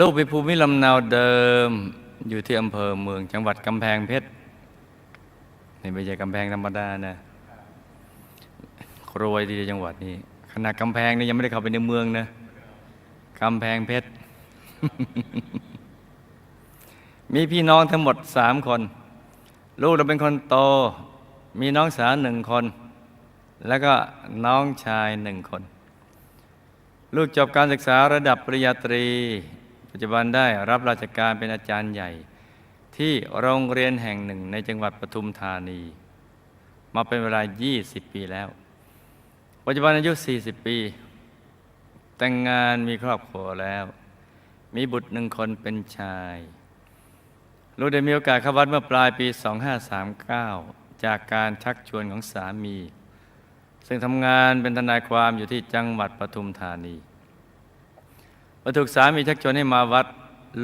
ลูกเป็นภูมิลำเนาเดิมอยู่ที่อำเภอเมืองจังหวัดกำแพงเพชรนี่ไม่ใช่กำแพงธรรมดานะรวยดีจังหวัดนี้ขนาดกำแพงนี่ยังไม่ได้เข้าไปในเมืองนะกำแพงเพชร มีพี่น้องทั้งหมดสามคน ลูกเราเป็นคนโต มีน้องสาวหนึ่งคน แล้วก็น้องชายหนึ่งคน ลูกจบการศึกษาระดับปริญญาตรี ปัจจุบันได้รับราชการเป็นอาจารย์ใหญ่ ที่โรงเรียนแห่งหนึ่งในจังหวัดปทุมธานี มาเป็นเวลา 20 ปีแล้ว ปัจจุบันอายุ 40 ปี แต่งงานมีครอบครัวแล้ว มีบุตรหนึ่งคนเป็นชายลูกได้มีโอกาสเข้าวัดเมื่อปลายปี 2539 จากการชักชวนของสามี ซึ่งทำงานเป็นทนายความอยู่ที่จังหวัดปทุมธานี อถูกสามีชักชวนให้มาวัด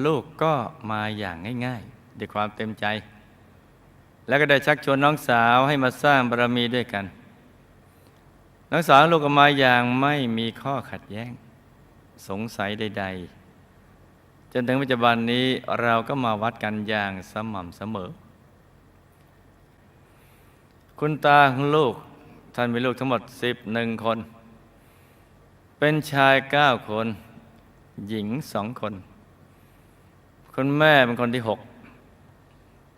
ลูกก็มาอย่างง่ายๆด้วยความเต็มใจ แล้วก็ได้ชักชวนน้องสาวให้มาสร้างบารมีด้วยกัน น้องสาวลูกก็มาอย่างไม่มีข้อขัดแย้ง สงสัยใด ๆ จนถึงปัจจุบันนี้เราก็มาวัดกันอย่างสม่ำเสมอ คุณตาของลูกท่านมีลูกทั้งหมดสิบหนึ่งคน เป็นชายเก้าคน หญิงสองคน คุณแม่เป็นคนที่หก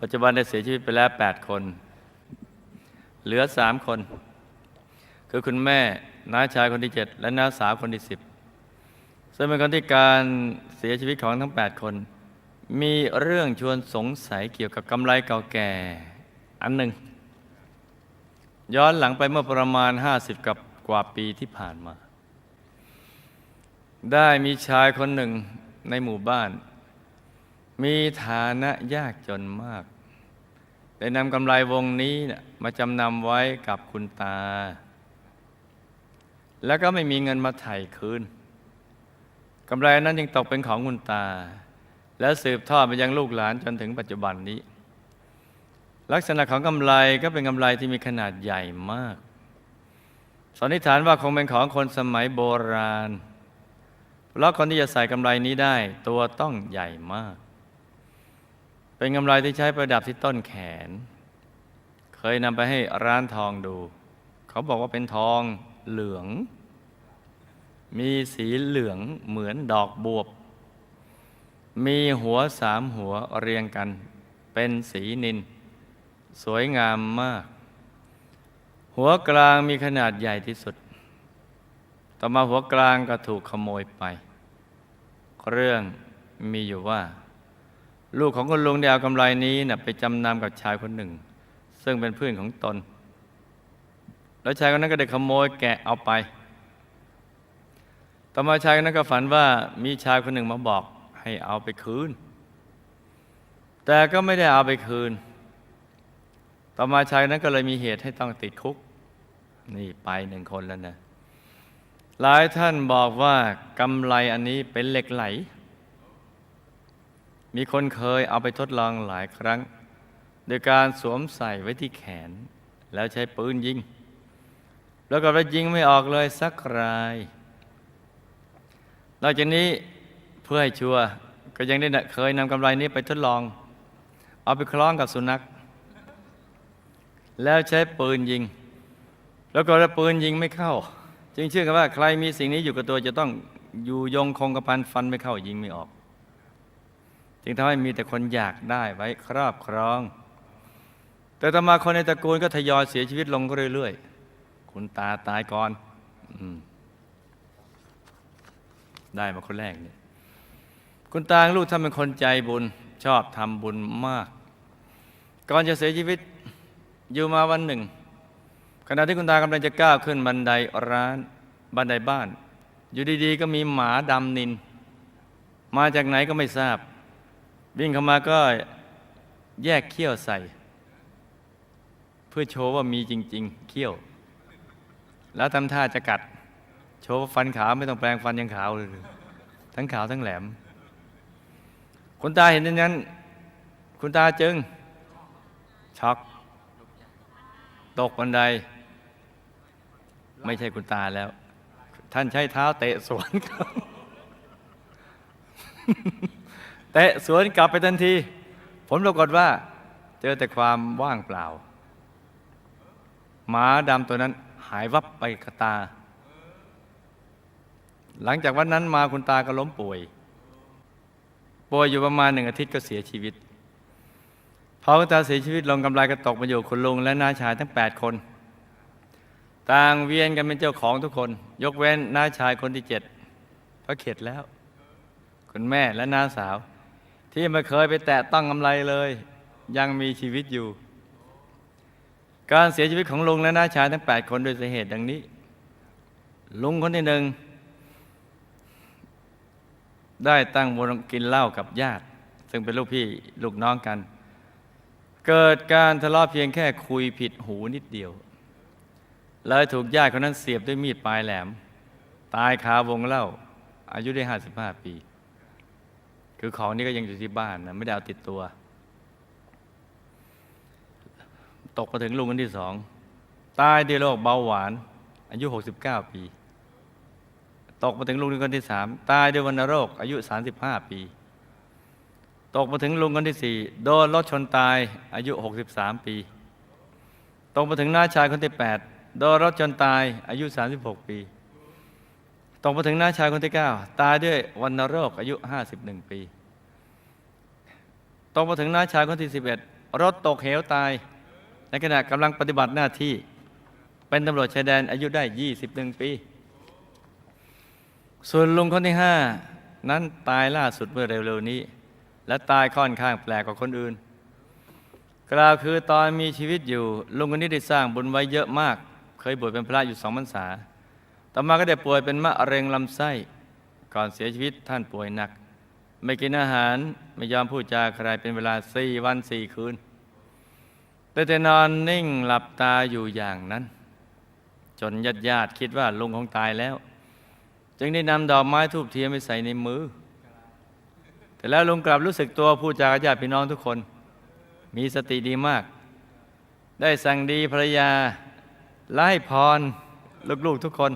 ปัจจุบันได้เสียชีวิตไปแล้วแปดคน เหลือสามคน คือคุณแม่น้าชายคนที่เจ็ดและน้าสาวคนที่สิบซึ่งเป็นคนที่การเสียชีวิตของทั้งแปดคน มีเรื่องชวนสงสัยเกี่ยวกับกำไรเก่าแก่ อันหนึ่ง ย้อนหลังไปเมื่อประมาณ 50 กับกว่าปีที่ผ่านมา ได้มีชายคนหนึ่งในหมู่บ้าน มีฐานะยากจนมาก ได้นำกำไรวงนี้นะมาจำนำไว้กับคุณตา แล้วก็ไม่มีเงินมาไถ่คืนกำไรนั้นยังตกเป็นของคุณตา และสืบทอดไปยังลูกหลานจนถึงปัจจุบันนี้ ลักษณะของกำไรก็เป็นกำไรที่มีขนาดใหญ่มากสันนิษฐานว่าคงเป็นของคนสมัยโบราณ เพราะคนที่จะใส่กำไรนี้ได้ ตัวต้องใหญ่มาก เป็นกำไรที่ใช้ประดับที่ต้นแขน เคยนำไปให้ร้านทองดู เขาบอกว่าเป็นทองเหลือง มีสีเหลืองเหมือนดอกบวบ มีหัวสามหัวเรียงกัน เป็นสีนิน สวยงามมาก หัวกลางมีขนาดใหญ่ที่สุดต่อมาหัวกลางก็ถูกขโมยไป เรื่องมีอยู่ว่า ลูกของคุณลุงได้เอากำไรนี้นะไปจำนำกับชายคนหนึ่ง ซึ่งเป็นเพื่อนของตน แล้วชายคนนั้นก็ได้ขโมยแกะเอาไป ต่อมาชายคนนั้นก็ฝันว่ามีชายคนหนึ่งมาบอกให้เอาไปคืน แต่ก็ไม่ได้เอาไปคืน ต่อมาชายนั้นก็เลยมีเหตุให้ต้องติดคุก นี่ไปหนึ่งคนแล้วนะ หลายท่านบอกว่ากำไรอันนี้เป็นเหล็กไหล มีคนเคยเอาไปทดลองหลายครั้ง โดยการสวมใส่ไว้ที่แขน แล้วใช้ปืนยิง แล้วก็ไปยิงไม่ออกเลยสักราย นอกจากนี้เพื่อให้ชัวร์ก็ยังได้เคยนำกำไรนี้ไปทดลอง เอาไปคล้องกับสุนัข แล้วใช้ปืนยิง แล้วก็ปืนยิงไม่เข้า จึงเชื่อกันว่าใครมีสิ่งนี้อยู่กับตัวจะต้องอยู่ยงคงกระพันฟันไม่เข้ายิงไม่ออก จึงทำให้มีแต่คนอยากได้ไว้ครอบครอง แต่ต่อมาคนในตระกูลก็ทยอยเสียชีวิตลงเรื่อยๆ คุณตาตายก่อนอได้มาคนแรกเนี่ยคุณตาลูกท่านเป็นคนใจบุญชอบทำบุญมาก ก่อนจะเสียชีวิตอยู่มาวันหนึ่ง ขณะที่คุณตากำลังจะก้าวขึ้นบันไดร้านบันไดบ้าน อยู่ดีๆ ก็มีหมาดำนิน มาจากไหนก็ไม่ทราบ วิ่งเข้ามาก็แยกเขี้ยวใส่ เพื่อโชว์ว่ามีจริง ๆ เขี้ยว แล้วทำท่าจะกัด โชว์ฟันขาวไม่ต้องแปลงฟันยังขาวเลย ทั้งขาวทั้งแหลม คุณตาเห็นอย่างนั้น คุณตาจึงช็อกตกบันได ไม่ใช่คุณตาแล้ว ท่านใช้เท้าเตะสวนเขาแต่สวนกลับไปทันที ผลปรากฏว่า เจอแต่ความว่างเปล่า หมาดำตัวนั้นหายวับไปกับตา หลังจากวันนั้นมาคุณตาก็ล้มป่วย ป่วยอยู่ประมาณหนึ่งอาทิตย์ก็เสียชีวิตพอคุณตาเสียชีวิตลงกำไรก็ตกมาอยู่คุณลุงและน้าชายทั้ง 8 คน ต่างเวียนกันเป็นเจ้าของทุกคน ยกเว้นน้าชายคนที่เจ็ดเพราะเข็ดแล้ว คุณแม่และน้าสาว ที่ไม่เคยไปแตะต้องกำไรเลย ยังมีชีวิตอยู่ การเสียชีวิตของลุงและน้าชายทั้ง 8 คนโดยสาเหตุดังนี้ ลุงคนที่หนึ่งได้ตั้งวงกินเหล้ากับญาติ ซึ่งเป็นลูกพี่ลูกน้องกัน เกิดการทะเลาะเพียงแค่คุยผิดหูนิดเดียว เลยถูกญาติคนนั้นเสียบด้วยมีดปลายแหลม ตายคาวงเล้าอายุได้55ปี คือของนี่ก็ยังอยู่ที่บ้านนะไม่ได้เอาติดตัว ตกมาถึงลุงคนที่สอง ตายด้วยโรคเบาหวาน อายุ69ปี ตกมาถึงลุงคนที่สามตายด้วยวัณโรค อายุ35ปี ตกมาถึงลุงคนที่สี่โดนรถชนตายอายุ63ปี ตกมาถึงน้าชายคนที่8 โดนรถชนตายอายุ 36 ปีตกมาถึงน้าชายคนที่ 9 ตายด้วยวัณโรคอายุ 51 ปีตกมาถึงน้าชายคนที่ 11 รถตกเหวตาย ในขณะกำลังปฏิบัติหน้าที่ เป็นตำรวจชายแดนอายุได้ 21 ปี ส่วนลุงคนที่ห้านั้นตายล่าสุดเมื่อเร็วๆนี้ และตายค่อนข้างแปลกกว่าคนอื่น กล่าวคือตอนมีชีวิตอยู่ ลุงคนนี้ได้สร้างบุญไว้เยอะมาก เคยบวชเป็นพระอยู่สองพรรษา ต่อมาก็ได้ป่วยเป็นมะเร็งลำไส้ ก่อนเสียชีวิตท่านป่วยหนัก ไม่กินอาหารไม่ยอมพูดจาใครเป็นเวลาสี่วันสี่คืน แต่แต่นอนนิ่งหลับตาอยู่อย่างนั้น จนญาติญาติคิดว่าลุงคงตายแล้ว จึงได้นำดอกไม้ทูบเทียนไปใส่ในมือ แต่แล้วลุงกลับรู้สึกตัวพูดจากับญาติพี่น้องทุกคน มีสติดีมากได้สั่งดีภรรยา ไล่พรลูกๆทุกคน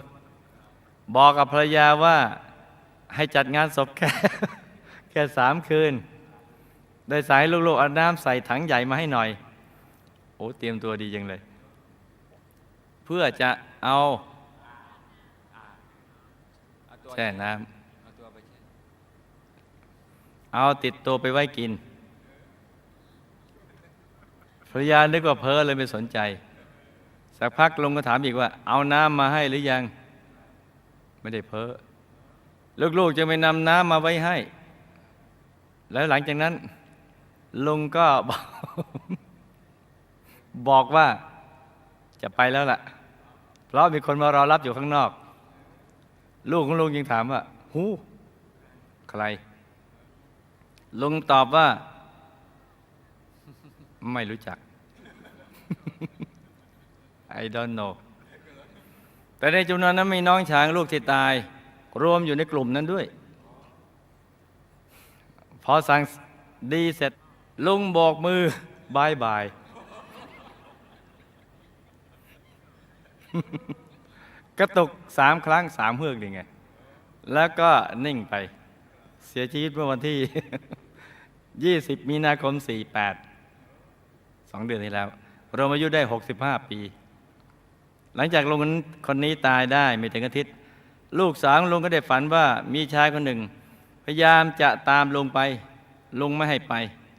บอกกับภรรยาว่าให้จัดงานศพแค่แค่สามคืน โดยสายลูกๆเอาน้ำใส่ถังใหญ่มาให้หน่อย โอ้เตรียมตัวดีจังเลย เพื่อจะเอาแช่น้ำเอาติดตัวไปไว้กินภรรยานึกว่าเพ้อเลยไม่สนใจ สักพักลุงก็ถามอีกว่า เอาน้ำมาให้หรือยัง ไม่ได้เพ้อลูกๆจะไปนำน้ำมาไว้ให้ แล้วหลังจากนั้น ลุงก็บอกบอกว่าจะไปแล้วล่ะ เพราะมีคนมารอรับอยู่ข้างนอก ลูกของลุงยังถามว่าหูใคร ลุงตอบว่า ไม่รู้จัก I don't know แต่ในจำนวนนั้นมีน้องช้างลูกที่ตาย รวมอยู่ในกลุ่มนั้นด้วย พอสั่งดีเสร็จลุงโบอกมือบายบาย กระตุกสามครั้งสามเฮือกนี่ไง แล้วก็นิ่งไป เสียชีวิตเมื่อวันที่ 20 มีนาคม 48 สองเดือนที่แล้วรวมอายุได้ 65 ปี หลังจากลุงคนนี้ตายได้ไม่ถึงอาทิตย์ ลูกสาวลุงก็ได้ฝันว่ามีชายคนหนึ่ง พยายามจะตามลุงไป ลุงไม่ให้ไป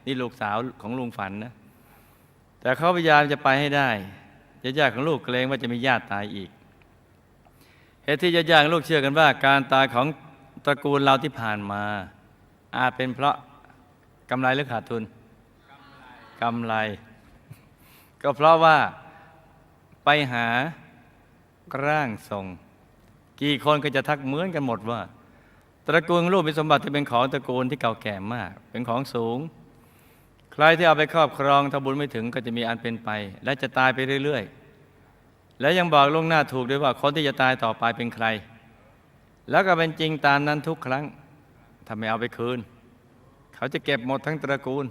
นี่ลูกสาวของลุงฝันนะ แต่เขาพยายามจะไปให้ได้ญาติของลูกเกรงว่าจะมีญาติตายอีกเหตุที่ญาติของลูกเชื่อกันว่า การตายของตระกูลเราที่ผ่านมา อาจเป็นเพราะกำไรหรือขาดทุนกำไร ก็เพราะว่าไปหา ร่างทรง กี่คนก็จะทักเหมือนกันหมดว่า ตระกูลของลูกเป็นสมบัติที่เป็นของตระกูลที่เก่าแก่มาก เป็นของสูง ใครที่เอาไปครอบครองถ้าบุญไม่ถึงก็จะมีอันเป็นไป และจะตายไปเรื่อย ๆ และยังบอกล่วงหน้าถูกด้วยว่าคนที่จะตายต่อไปเป็นใคร แล้วก็เป็นจริงตามนั้นทุกครั้งถ้าไม่เอาไปคืน เขาจะเก็บหมดทั้งตระกูล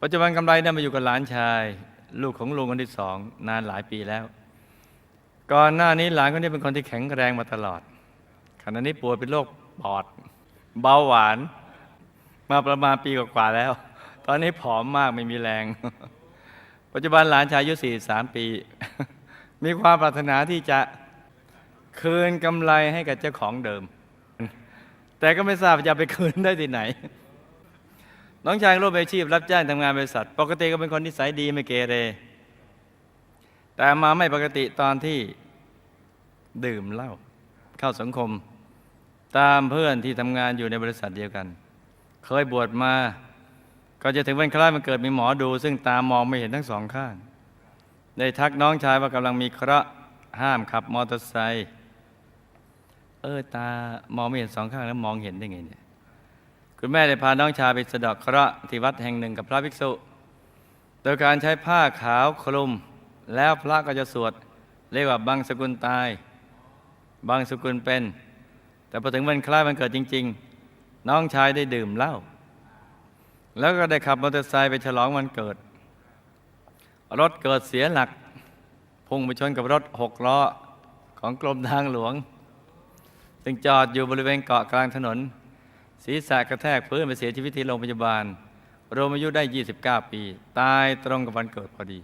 ปัจจุบันกำไรได้มาอยู่กับหลานชาย ลูกของลุงคนที่สองนานหลายปีแล้ว ก่อนหน้านี้หลานคนนี้เป็นคนที่แข็งแรงมาตลอด ขณะนี้ป่วยเป็นโรคปอด เบาหวาน มาประมาณปีกว่าแล้ว ตอนนี้ผอมมากไม่มีแรง ปัจจุบันหลานชายอายุ43 ปี มีความปรารถนาที่จะคืนกำไรให้กับเจ้าของเดิม แต่ก็ไม่ทราบจะไปคืนได้ที่ไหน น้องชายร่วมอาชีพรับจ้างทำงานบริษัท ปกติก็เป็นคนนิสัยดีไม่เกเร แต่มาไม่ปกติตอนที่ดื่มเหล้าเข้าสังคม ตามเพื่อนที่ทำงานอยู่ในบริษัทเดียวกัน เคยบวชมา ก็จะถึงวันคล้ายมันเกิดมีหมอดู ซึ่งตามองไม่เห็นทั้งสองข้าง ได้ทักน้องชายว่ากำลังมีเคราะห์ห้ามขับมอเตอร์ไซค์เออตามองไม่เห็นสองข้างแล้วมองเห็นได้ไงเนี่ยคุณแม่ได้พาน้องชายไปสะดอกเคราะห์ที่วัดแห่งหนึ่งกับพระภิกษุ โดยการใช้ผ้าขาวคลุม แล้วพระก็จะสวด เรียกว่าบางสกุลตาย บางสกุลเป็น แต่พอถึงวันคล้ายวันเกิดจริง ๆ น้องชายได้ดื่มเหล้าแล้วก็ได้ขับมอเตอร์ไซค์ไปฉลองวันเกิด รถเกิดเสียหลัก พุ่งไปชนกับรถหกล้อของกรมทางหลวง ซึ่งจอดอยู่บริเวณเกาะกลางถนน ศีรษะกระแทกพื้นไปเสียชีวิตที่โรงพยาบาลรวมอายุได้ 29 ปี ตายตรงกับวันเกิดพอดี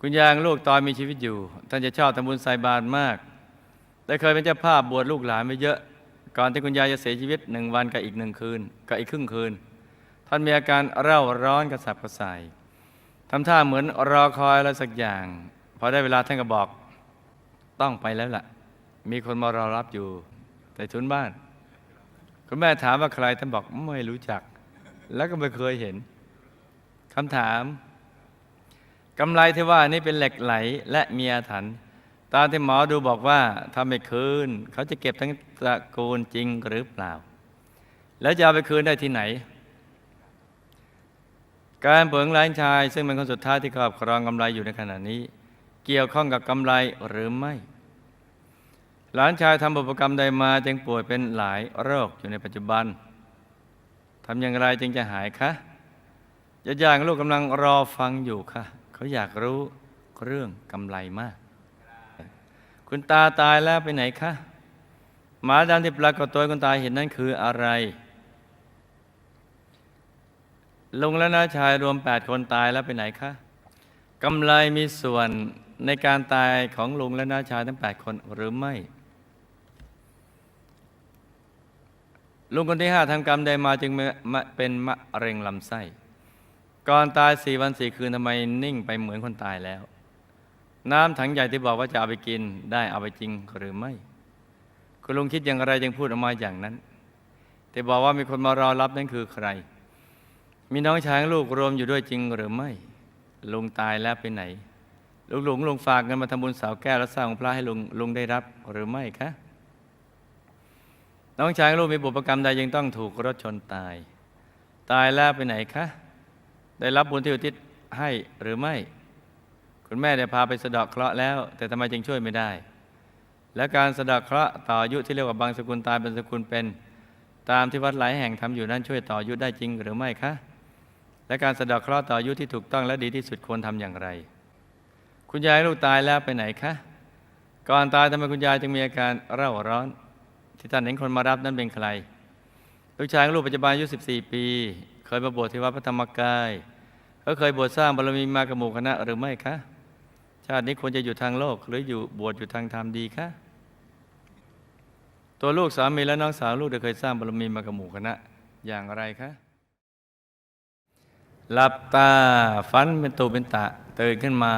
คุณยางลูกตอนมีชีวิตอยู่ ท่านจะชอบทำบุญใส่บาตรมาก ได้เคยเป็นเจ้าภาพบวชลูกหลานไปเยอะ ก่อนที่คุณยายจะเสียชีวิตหนึ่งวันกับอีกหนึ่งคืนกับอีกครึ่งคืน ท่านมีอาการเร่าร้อนกระสับกระส่ายทำท่าเหมือนรอคอยอะไรสักอย่าง พอได้เวลาท่านก็บอกต้องไปแล้วล่ะ มีคนมารอรับอยู่ในทุนบ้าน คุณแม่ถามว่าใครท่านบอกไม่รู้จัก แล้วก็ไม่เคยเห็นคำถาม กำไรที่ว่านี่เป็นเหล็กไหลและมีอาถรรพ์ตามที่หมอดูบอกว่าถ้าไม่คืน เขาจะเก็บทั้งตระกูลจริงหรือเปล่า แล้วจะเอาไปคืนได้ที่ไหน การเผงหลานชาย ซึ่งเป็นคนสุดท้ายที่ครอบครองกำไรอยู่ในขณะนี้ เกี่ยวข้องกับกำไรหรือไม่ หลานชายทำบุพกรรมใดมาจึงป่วยเป็นหลายโรคอยู่ในปัจจุบันทำอย่างไรจึงจะหายคะญาติๆลูกกำลังรอฟังอยู่ค่ะ เขาอยากรู้เรื่องกำไรมาก คุณตาตายแล้วไปไหนคะหมาดำที่ปรากฏตัวคุณตาเห็นนั่นคืออะไรลุงและน้าชายรวม 8 คนตายแล้วไปไหนคะกำไรมีส่วนในการตายของลุงและน้าชายทั้ง 8 คนหรือไม่ ลุงคนที่ห้าทำกรรมใดมาจึงมาเป็นมะเร็งลำไส้ ก่อนตายสี่วันสี่คืนทำไมนิ่งไปเหมือนคนตายแล้ว น้ำถังใหญ่ที่บอกว่าจะเอาไปกินได้เอาไปจริงหรือไม่ คุณลุงคิดอย่างไรจึงพูดออกมาอย่างนั้นที่บอกว่ามีคนมารอรับนั่นคือใคร มีน้องชายลูกรวมอยู่ด้วยจริงหรือไม่ ลุงตายแล้วไปไหนลุงหลงลุงฝากเงินมาทำบุญสาวแก้วและสร้างพระให้ลุงลุงได้รับหรือไม่คะน้องชายลูกมีบุพกรรมใดยังต้องถูกรถชนตาย ตายแล้วไปไหนคะ ได้รับบุญที่อุทิศให้หรือไม่ คุณแม่ได้พาไปสะเดาะเคราะห์แล้ว แต่ทำไมจึงช่วยไม่ได้ และการสะเดาะเคราะห์ต่ออายุที่เรียกว่าบางสกุลตายเป็นสกุลเป็น ตามที่วัดหลายแห่งทำอยู่นั้นช่วยต่ออายุได้จริงหรือไม่คะ และการสะเดาะเคราะห์ต่ออายุที่ถูกต้องและดีที่สุดควรทำอย่างไร คุณยายลูกตายแล้วไปไหนคะ ก่อนตายทำไมคุณยายจึงมีอาการเร่าร้อน ที่ท่านเห็นคนมารับนั้นเป็นใครลูกชายลูกปัจจุบันอายุ 14 ปี เคยมาบวชที่วัดพระธรรมกายเขาเคยบวชสร้างบารมีมากับหมู่คณะหรือไม่คะ ชาตินี้ควรจะอยู่ทางโลก หรืออยู่บวชอยู่ทางธรรมดีคะตัวลูกสามีและน้องสาวลูกได้เคยสร้างบารมีมากับหมู่คณะอย่างไรคะหลับตาฝันเป็นตูเป็นตะตื่นขึ้นมา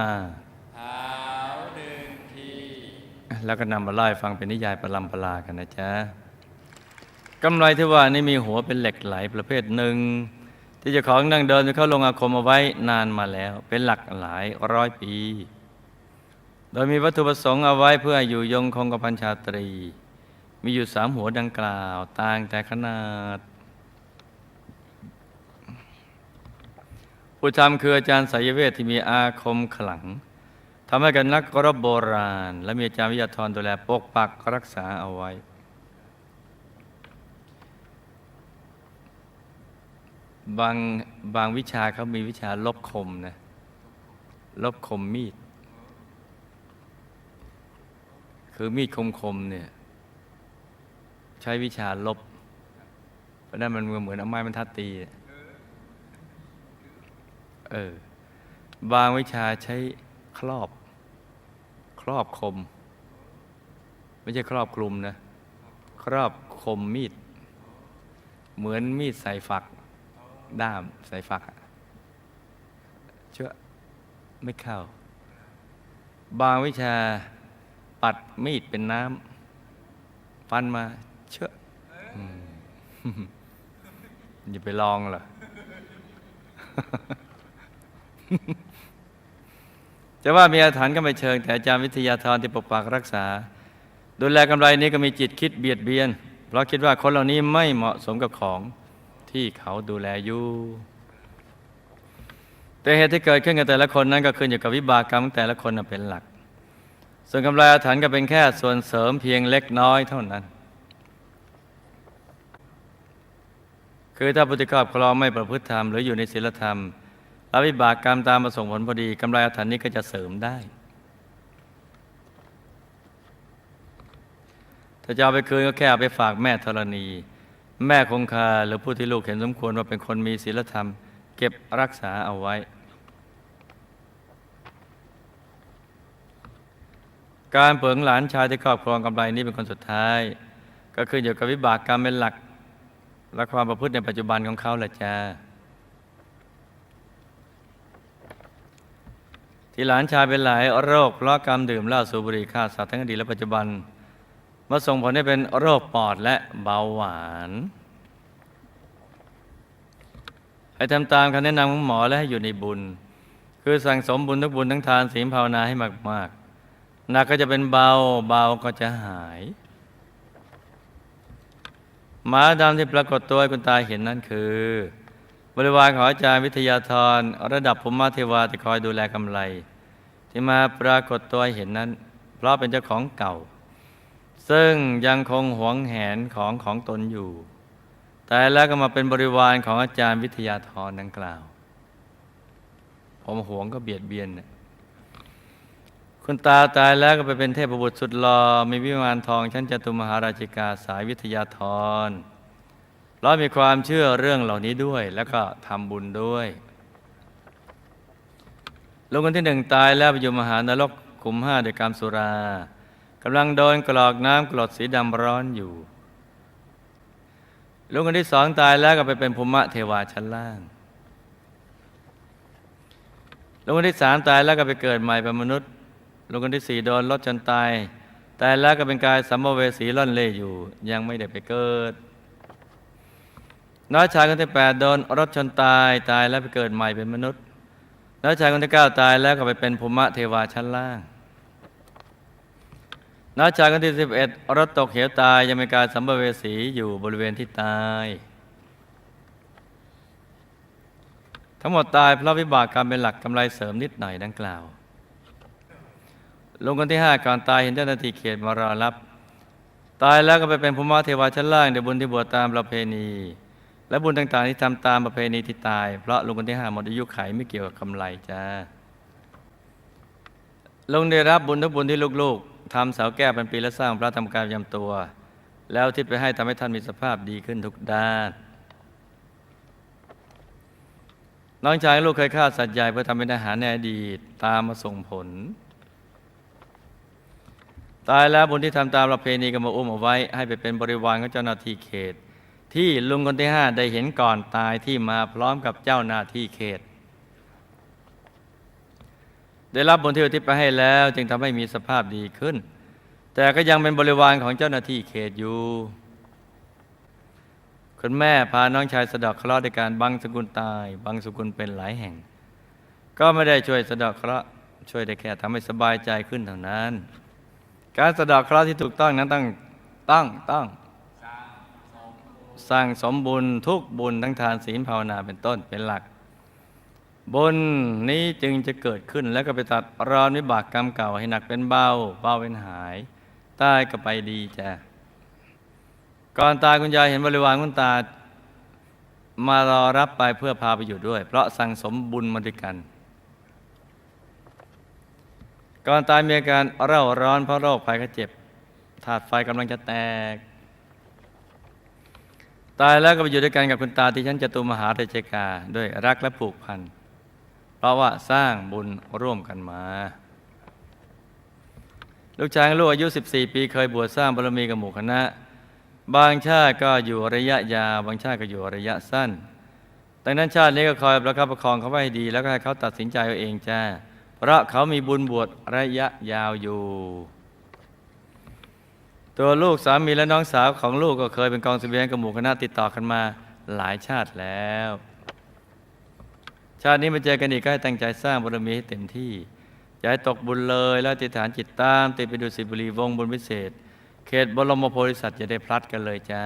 แล้วก็นำมาไล่าให้ฟังเป็นนิยายประลำประลากันนะจ๊ะกำไรที่ว่านี่มีหัวเป็นเหล็กไหลประเภทหนึ่ง ที่เจ้าของนั่งเดินเขาลงอาคมเอาไว้นานมาแล้ว เป็นหลักหลายร้อยปี โดยมีวัตถุประสงค์เอาไว้เพื่ออยู่ยงคงกับพันชาตรี มีอยู่สามหัวดังกล่าวต่างแต่ขนาดผู้ทำคืออาจารย์สายเวทที่มีอาคมขลังทำให้กันนักกรบโบราณ และมีอาจารย์วิทยาธรดูแลปกปักรักษาเอาไว้ บางบางวิชาเขามีวิชาลบคมนะ ลบคมมีด คือมีดคมคมเนี่ย ใช้วิชาลบ เพราะนั้นมันเหมือนเอาไม้บรรทัดตี เออ บางวิชาใช้ครอบ ครอบคม ไม่ใช่ครอบคลุมนะ ครอบคมมีด เหมือนมีดใส่ฝัก ด้ามใส่ฝักเชื่อไม่เข้า บางวิชาปัดมีดเป็นน้ำฟันมาเชื่ออย่าไปลองเหรอจะว่ามีอาถรรพ์ก็ไม่เชิง แต่อาจารย์วิทยาธรที่ปกปักรักษา ดูแลกำไรนี้ก็มีจิตคิดเบียดเบียน เพราะคิดว่าคนเหล่านี้ไม่เหมาะสมกับของ ที่เขาดูแลอยู่แต่เหตุที่เกิดขึ้นกับแต่ละคนนั้นก็ขึ้นอยู่กับวิบากกรรมของแต่ละคนเป็นหลัก ส่วนกำไรอาถรรพ์ก็เป็นแค่ส่วนเสริมเพียงเล็กน้อยเท่านั้น คือถ้าปฏิกรอบครองไม่ประพฤติธรรมหรืออยู่ในศีลธรรมรับวิบากกรรมตามมาส่งผลพอดีกำไรอาถรรพ์นี้ก็จะเสริมได้ ถ้าจะเอาไปคืนก็แค่เอาไปฝากแม่ธรณี แม่คงคาหรือผู้ที่ลูกเห็นสมควรว่าเป็นคนมีศีลธรรม เก็บรักษาเอาไว้ การเปิงหลานชายที่ครอบครองกำไรนี้เป็นคนสุดท้าย ก็ขึ้นอยู่กับวิบากกรรมเป็นหลัก และความประพฤติในปัจจุบันของเขาแหละจ้าที่หลานชายเป็นหลายโรคเพราะกรรมดื่มเหล้าสูบบุหรี่ฆ่าสัตว์ทั้งอดีตและปัจจุบัน มาส่งผลให้เป็นโรคปอดและเบาหวานให้ทำตามคำแนะนำของหมอและให้อยู่ในบุญ คือสั่งสมบุญทุกบุญทั้งทานศีลภาวนาให้มากๆหนักก็จะเป็นเบาเบาก็จะหายหมาดำที่ปรากฏตัวให้คุณตาเห็นนั่นคือ บริวารของอาจารย์วิทยาธรระดับภูมิเทวาที่คอยดูแลกำไร ที่มาปรากฏตัวหเห็นนั้น เพราะเป็นเจ้าของเก่า ซึ่งยังคงหวงแหนของของตนอยู่ แต่แล้วก็มาเป็นบริวารของอาจารย์วิทยาธรดังกล่าว ผมหวงก็เบียดเบียนน่ะคุณตาตายแล้วก็ไปเป็นเทพบุตรสุดหลอ่อมีวิมานทองชั้นจตุมหาราชิกาสายวิทยาธรเรามีความเชื่อเรื่องเหล่านี้ด้วย แล้วก็ทำบุญด้วยลุงคนที่หนึ่งตายแล้วไปอยู่มหานรกขุมห้าด้วยกรรมสุรา กำลังโดนกรอกน้ำกรดสีดำร้อนอยู่ลุงคนที่สองตายแล้วก็ไปเป็นภูมิเทวาชั้นล่างลุงคนที่สามตายแล้วก็ไปเกิดใหม่เป็นมนุษย์ลุงคนที่สี่โดนรถจนตาย ตายแล้วก็เป็นกายสัมภเวสีล่อนเล่อยู่ ยังไม่ได้ไปเกิด น้อยชายคนที่แปดโดนรถชนตายตายแล้วไปเกิดใหม่เป็นมนุษย์ น้อยชายคนที่เก้าตายแล้วก็ไปเป็นภูมิเทวาชั้นล่าง น้าชายคนที่สิบเอ็ดรถตกเหวตายยังมีการสัมภเวสีอยู่บริเวณที่ตาย ทั้งหมดตายเพราะวิบากกรรมเป็นหลักกำไรเสริมนิดหน่อยดังกล่าวลงคนที่ห้าก่อนตายเห็นเจ้าหน้าที่เขตมารอรับ ตายแล้วก็ไปเป็นภูมิเทวาชั้นล่างในบุญที่บวชตามประเพณี และบุญต่างๆที่ทำตามประเพณีที่ตาย เพราะลุงคนที่ห้าหมดอายุไขไม่เกี่ยวกับกำไรจ้าลุงได้รับบุญทุกบุญที่ลูกๆ ทำเสาแก้วเป็นปีและสร้างพระธรรมกายประจำตัว แล้วทิศไปให้ทำให้ท่านมีสภาพดีขึ้นทุกด้านน้องชายลูกเคยฆ่าสัตว์ใหญ่เพื่อทำเป็นอาหารในอดีตตามมาส่งผล ตายแล้วบุญที่ทำตามประเพณีก็มาอุ้มเอาไว้ ให้ไปเป็นบริวารของเจ้าหน้าที่เขต ที่ลุงคนที่ห้าได้เห็นก่อนตายที่มาพร้อมกับเจ้าหน้าที่เขต ได้รับบุญที่อุทิศไปให้แล้ว จึงทำให้มีสภาพดีขึ้น แต่ก็ยังเป็นบริวารของเจ้าหน้าที่เขตอยู่คุณแม่พาน้องชายสะดอกเคราะห์ในการบังสกุลตาย บังสกุลเป็นหลายแห่ง ก็ไม่ได้ช่วยสะดอกเคราะห์ช่วยได้แค่ทำให้สบายใจขึ้นเท่านั้น การสะดอกเคราะห์ที่ถูกต้องนั้นต้องต้องต้องสร้างสมบุญทุกบุญทั้งทานศีลภาวนาเป็นต้นเป็นหลัก บุญนี้จึงจะเกิดขึ้นแล้วก็ไปตัดรอนวิบากกรรมเก่าให้หนักเป็นเบาเบาเป็นหายตายก็ไปดีจ้ะก่อนตายคุณยายเห็นบริวารคุณตามารอรับไปเพื่อพาไปอยู่ด้วย เพราะสั่งสมบุญมาด้วยกัน ก่อนตายมีอาการเร่าร้อนเพราะโรคภัยไข้เจ็บถาดไฟกำลังจะแตก ตายแล้วก็ไปอยู่ด้วยกันกับคุณตาที่ชั้นจตุมหาเทเจกา ด้วยรักและผูกพัน เพราะว่าสร้างบุญร่วมกันมา ลูกชายลูกอายุ 14 ปีเคยบวชสร้างบารมีกับหมู่คณะ บางชาติก็อยู่ระยะยาว บางชาติก็อยู่ระยะสั้นดังนั้นชาตินี้ก็คอยประคับประคองเขาไว้ให้ดี แล้วก็ให้เขาตัดสินใจเอาเองจ้า เพราะเขามีบุญบวชระยะยาวอยู่ ตัวลูกสามีและน้องสาวของลูกก็เคยเป็นกองเสบียงกับหมู่คณะติดต่อกันมาหลายชาติแล้ว ชาตินี้มาเจอกันอีกก็ให้ตั้งใจสร้างบารมีให้เต็มที่อย่าให้ตกบุญเลยแล้วติฐานจิตตามติดไปดูสิบุรีวงบุญวิเศษ เขตบรมโพธิสัตว์จะได้พลัดกันเลยจ้า